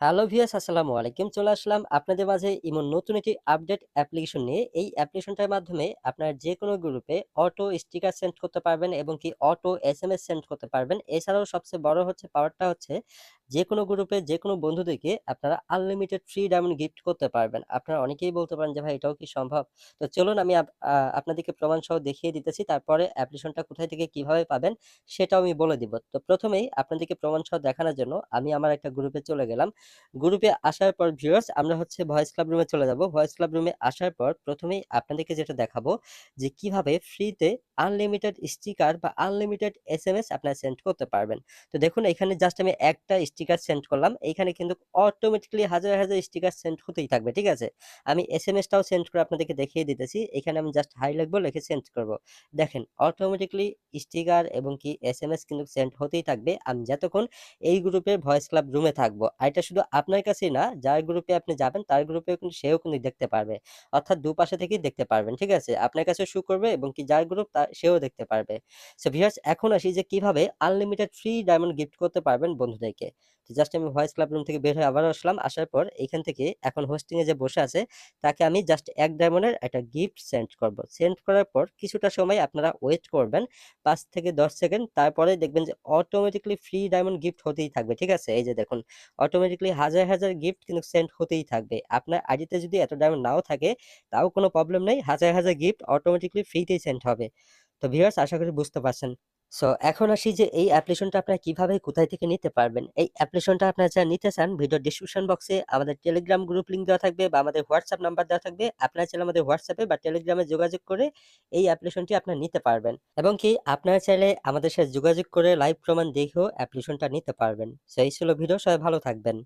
Hello ভিয়াস আসসালামু আলাইকুম। চলে আসলাম আপনাদের মাঝে এমন নতুন একটি আপডেট অ্যাপ্লিকেশন নিয়ে। এই অ্যাপ্লিকেশনটার মাধ্যমে আপনার যেকোনো গ্রুপে অটো স্টিকার সেন্ড করতে পারবেন এবং কি auto S M S send করতে পারবেন। এছাড়াও সবচেয়ে বড় হচ্ছে পাওয়ারটা হচ্ছে যেকোনো গ্রুপে যে কোনো বন্ধুদেরকে আপনারা আনলিমিটেড ফ্রি ডায়মন্ড গিফট করতে পারবেন। আপনারা অনেকেই বলতে পারেন যে, ভাই, এটাও কি সম্ভব? তো চলুন আমি আপনাদেরকে প্রমাণসহ দেখিয়ে দিতেছি। তারপরে অ্যাপ্লিকেশনটা কোথায় থেকে কীভাবে পাবেন সেটাও আমি বলে দিব। তো প্রথমেই আপনাদেরকে প্রমাণ সহ দেখানোর জন্য আমি আমার একটা গ্রুপে চলে গেলাম। গ্রুপে আসার পর ভিউয়ার্স আমরা হচ্ছে ভয়েস ক্লাব রুমে চলে যাব। ভয়েস ক্লাব রুমে আসার পর প্রথমেই আপনাদেরকে যেটা দেখাবো যে, কীভাবে ফ্রিতে আনলিমিটেড স্টিকার বা আনলিমিটেড এস এম এস আপনারা সেন্ড করতে পারবেন। তো দেখুন, এখানে জাস্ট আমি একটা স্টিকার সেন্ড করলাম। এইখানে কিন্তু অটোমেটিক্যালি হাজার, হাজার স্টিকার সেন্ড হতেই থাকবে। ঠিক আছে? আমি এসএমএসটাও সেন্ড করে আপনাদেরকে দেখিয়ে দিতেছি। এখানে আমি জাস্ট হাই লিখব, লিখে সেন্ড করব। দেখেন অটোমেটিক্যালি স্টিকার এবং কি এস এম এস কিন্তু সেন্ড হতেই থাকবে। আমি যতক্ষণ এই গ্রুপের ভয়েস ক্লাব রুমে থাকব। আর এটা শুধু আপনার কাছেই না, যার গ্রুপে আপনি যাবেন তার গ্রুপে কিন্তু সেও কিন্তু দেখতে পারবে। অর্থাৎ দুপাশে থেকেই দেখতে পারবেন। ঠিক আছে? আপনার কাছেও শো করবে এবং কি যার গ্রুপ তা সেও দেখতে পারবে। সো ভিউয়ার্স এখন আসি যে কীভাবে আনলিমিটেড ফ্রি ডায়মন্ড গিফট করতে পারবেন বন্ধুদেরকে। জাস্ট আমি ভয়েস ক্লাব রুম থেকে বের হয়ে আবার আসলাম। আসার পর এখান থেকে এখন হোস্টিং এ যে বসে আছে তাকে আমি জাস্ট এক ডায়মন্ডের একটা গিফট সেন্ড করব। সেন্ড করার পর কিছুটা সময় আপনারা ওয়েট করবেন ৫ থেকে ১০ সেকেন্ড। তারপরে দেখবেন যে অটোমেটিক্যালি ফ্রি ডায়মন্ড গিফট হতেই থাকবে। ঠিক আছে? এই যে দেখুন অটোমেটিক্যালি হাজার, হাজার গিফট কিন্তু সেন্ড হতেই থাকবে। আপনার আইডিতে যদি এত ডায়মন্ড নাও থাকে তাও কোনো প্রবলেম নেই। হাজার, হাজার গিফট অটোমেটিক্যালি ফ্রিতেই সেন্ড হবে। তো ভিউয়ার্স আশা করি বুঝতে পারছেন। সো এখন আসি যে এই অ্যাপ্লিকেশনটা আপনারা কীভাবে কোথায় থেকে নিতে পারবেন। এই অ্যাপ্লিকেশনটা আপনারা যারা নিতে চান ভিডিও ডেসক্রিপশন বক্সে আমাদের টেলিগ্রাম গ্রুপ লিংক দেওয়া থাকবে বা আমাদের হোয়াটসঅ্যাপ নাম্বার দেওয়া থাকবে। আপনারা চাইলে আমাদের হোয়াটসঅ্যাপে বা টেলিগ্রামে যোগাযোগ করে এই অ্যাপ্লিকেশনটি আপনারা নিতে পারবেন। এবং কি, আপনারা চাইলে আমাদের সাথে যোগাযোগ করে লাইভ প্রমাণ দেখেও অ্যাপ্লিকেশনটা নিতে পারবেন। সো এই ছিল ভিডিও। সবাই ভালো থাকবেন।